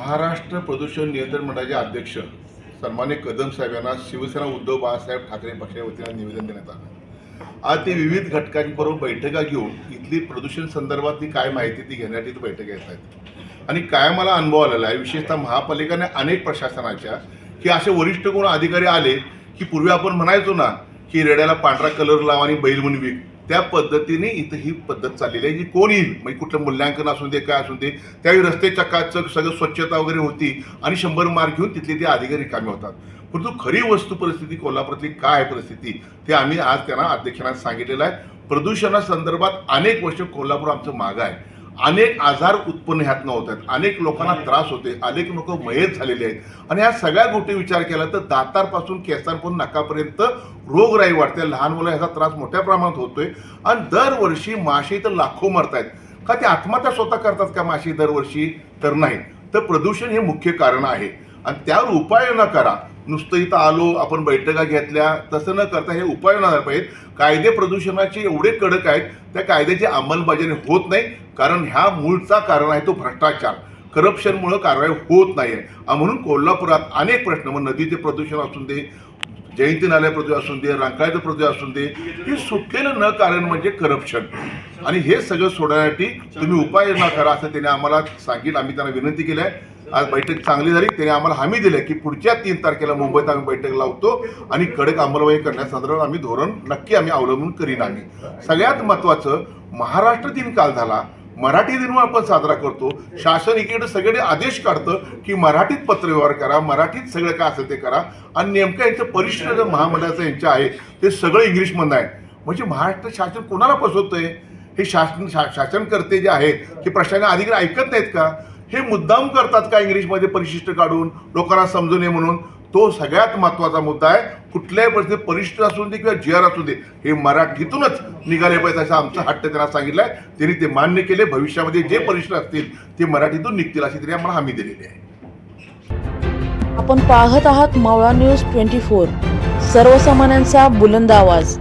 महाराष्ट्र प्रदूषण नियंत्रण मंडळाचे अध्यक्ष सन्मान्य कदम साहेब यांना शिवसेना उद्धव बाळासाहेब ठाकरे पक्षाच्या वतीनं निवेदन देण्यात आलं. आज ते विविध घटकांबरोबर बैठका घेऊन इथली प्रदूषण संदर्भातली काय माहिती ती घेण्यासाठी इथं बैठक घेत आहेत. आणि काय मला अनुभव आलेला आहे विशेषतः महापालिकाने अनेक प्रशासनाच्या की असे वरिष्ठ कोण अधिकारी आले की पूर्वी आपण म्हणायचो ना की रेड्याला पांढरा कलर लावा आणि बैल म्हणून विक. त्या पद्धतीने इथं ही पद्धत चाललेली आहे जी कोण येईल? म्हणजे कुठलं मूल्यांकन असू दे काय असू दे त्यावेळी रस्ते चकाचक सगळं स्वच्छता वगैरे होती आणि शंभर मार्क घेऊन तिथले ते अधिकारी कामे होतात. परंतु खरी वस्तू परिस्थिती कोल्हापुरातली काय आहे परिस्थिती ते आम्ही आज त्यांना अध्यक्षांना सांगितलेलं आहे. प्रदूषणासंदर्भात अनेक वर्ष कोल्हापूर आमचं मागं आहे. अनेक आजार उत्पन्न ह्यातनं होत आहेत. अनेक लोकांना त्रास होते अनेक लोक मयत झालेले आहेत. आणि ह्या सगळ्या गोष्टी विचार केला तर दातारपासून केसांपासून नकापर्यंत रोगराई वाढते. लहान मुलं ह्याचा त्रास मोठ्या प्रमाणात होतोय. आणि दरवर्षी मासे तर लाखो मरतायत. का ते आत्महत्या स्वतः करतात का मासे दरवर्षी? तर नाही. तर प्रदूषण हे मुख्य कारण आहे. आणि त्यावर उपाय न करा. नुसतं इथं आलो आपण बैठका घेतल्या तसं न करता हे उपाय न झाले पाहिजेत. कायदे प्रदूषणाचे एवढे कडक आहेत. त्या कायद्याची अंमलबजावणी होत नाही. कारण ह्या मूळचा कारण आहे तो भ्रष्टाचार. करप्शनमुळं कारवाई होत नाही आहे म्हणून कोल्हापुरात अनेक प्रश्न मग नदीचे प्रदूषण असून दे जयंती नाल्या प्रदूषण असून दे रांकाळ्याचं प्रदूषण असून दे हे सुटलेलं न कारण म्हणजे करप्शन आणि हे सगळं सोडण्यासाठी तुम्ही उपाय करा असं त्याने आम्हाला सांगितलं. आम्ही त्यांना विनंती केली आहे. आज बैठक चांगली झाली. त्याने आम्हाला हमी दिली की पुढच्या तीन तारखेला मुंबईत आम्ही बैठक लावतो आणि कडक अंमलबजावणी करण्यासंदर्भात आम्ही धोरण नक्की आम्ही अवलंबून करीन आम्ही. सगळ्यात महत्त्वाचं महाराष्ट्र दिन काल झाला. मराठी दिन आपण साजरा करतो. शासन इकडे सगळे आदेश काढतं की मराठीत पत्रव्यवहार करा मराठीत सगळं काय असेल ते करा. आणि नेमकं यांचं परिश्रम जे महामंडळाचं यांचं आहे ते सगळं इंग्लिशमधनं आहे. म्हणजे महाराष्ट्र शासन कोणाला फसवतंय? हे शासन शा शासनकर्ते जे आहेत हे प्रशासन अधिकारी ऐकत नाहीत का? हे मुद्दाम करतात का इंग्लिशमध्ये परिशिष्ट काढून? लोकांना समजू नये म्हणून? तो सगळ्यात महत्त्वाचा मुद्दा आहे कुठल्याही परिस्थितीत परिष्ठ असू दे किंवा जी आर असू दे हे मराठीतूनच निघाले पाहिजे असं आमचं हट्ट त्यांना सांगितलं आहे त्यांनी ते मान्य केले भविष्यामध्ये जे परिष्ठ असतील ते मराठीतून निघतील अशी त्यांनी आम्हाला हमी दिलेली आहे. आपण पाहत आहात मावळा न्यूज ट्वेंटी फोर. सर्वसामान्यांचा बुलंद आवाज.